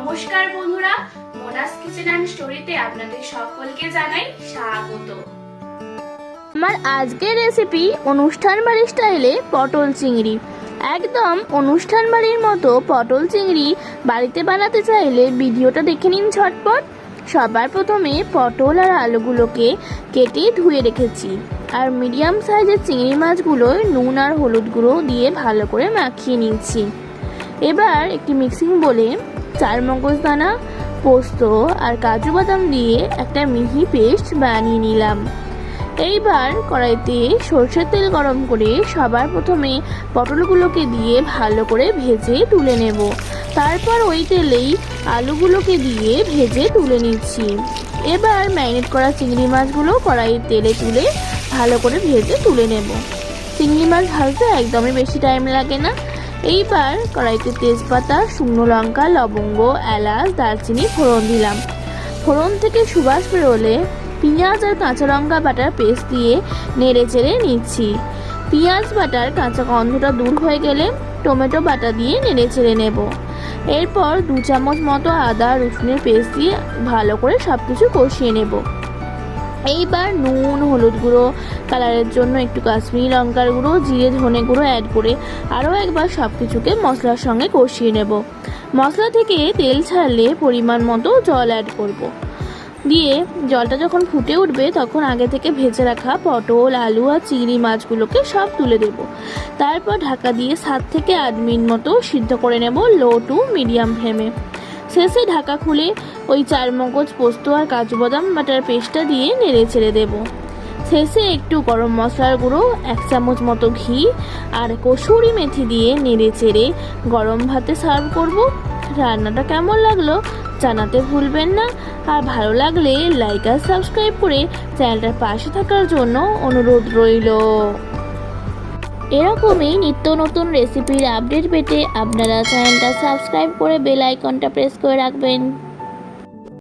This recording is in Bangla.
নমস্কার বন্ধুরা মোনাস কিচেন অ্যান্ড স্টোরিতে আপনাদের সকলকে জানাই স্বাগত। আমার আজকের রেসিপি অনুষ্ঠান বাড়ির স্টাইলে পটল চিংড়ি। একদম অনুষ্ঠান বাড়ির মতো পটল চিংড়ি বাড়িতে বানাতে চাইলে ভিডিওটা দেখে নিন ঝটপট। সবার প্রথমে পটল আর আলুগুলোকে কেটে ধুয়ে রেখেছি। আর মিডিয়াম সাইজের চিংড়ি মাছগুলো নুন আর হলুদ গুঁড়ো দিয়ে ভালো করে মাখিয়ে নিচ্ছি। এবার একটি মিক্সিং বলে চার মগজ দানা পোস্ত আর কাজু বাদাম দিয়ে একটা মিহি পেস্ট বানিয়ে নিলাম। এইবার কড়াইতে সর্ষের তেল গরম করে সবার প্রথমে পটলগুলোকে দিয়ে ভালো করে ভেজে তুলে নেব। তারপর ওই তেলেই আলুগুলোকে দিয়ে ভেজে তুলে নিচ্ছি। এবার ম্যারিনেট করা চিংড়ি মাছগুলো কড়াইয়ের তেলে তুলে ভালো করে ভেজে তুলে নেব। চিংড়ি মাছ ভাজতে একদমই বেশি টাইম লাগে না। এইবার কড়াইতে তেজপাতা, শুকনো লঙ্কা, লবঙ্গ, এলাচ, দারচিনি, ফোড়ন দিলাম। ফোড়ন থেকে সুবাস বেরোলে পেঁয়াজ আর কাঁচা লঙ্কা বাটার পেস্ট দিয়ে নেড়ে চেড়ে নিচ্ছি। পেঁয়াজ বাটার কাঁচা গন্ধটা দূর হয়ে গেলে টমেটো বাটা দিয়ে নেড়ে চেড়ে নেব। এরপর দু চামচ মতো আদা রসুনের পেস্ট দিয়ে ভালো করে সব কিছু কষিয়ে নেব। এইবার নুন, হলুদ গুঁড়ো কালারের জন্য একটু কাশ্মীরি লঙ্কার গুঁড়ো, জিরে ধনে গুঁড়ো অ্যাড করে আরও একবার সব কিছুকে মশলার সঙ্গে কষিয়ে নেব। মশলা থেকে তেল ছাড়লে পরিমাণ মতো জল অ্যাড করব। দিয়ে জলটা যখন ফুটে উঠবে তখন আগে থেকে ভেজে রাখা পটল, আলু আর চিংড়ি মাছগুলোকে সব তুলে দেব। তারপর ঢাকা দিয়ে সাত থেকে আট মিনিট মতো সিদ্ধ করে নেব লো টু মিডিয়াম ফ্লেমে। শেষে ঢাকা খুলে ওই চার মগজ পোস্ত আর কাজু বাদাম বাটার পেস্টটা দিয়ে নেড়ে ছেড়ে দেবো। শেষে একটু গরম মশলার গুঁড়ো, এক চামচ মতো ঘি আর কসুরি মেথি দিয়ে নেড়ে চেড়ে গরম ভাতে সার্ভ করব। রান্নাটা কেমন লাগল জানাতে ভুলবেন না। আর ভালো লাগলে লাইক আর সাবস্ক্রাইব করে চ্যানেলটার পাশে থাকার জন্য অনুরোধ রইল। এরকমই নিত্য নতুন রেসিপির আপডেট পেতে আপনারা চ্যানেলটা সাবস্ক্রাইব করে বেল আইকনটা প্রেস করে রাখবেন।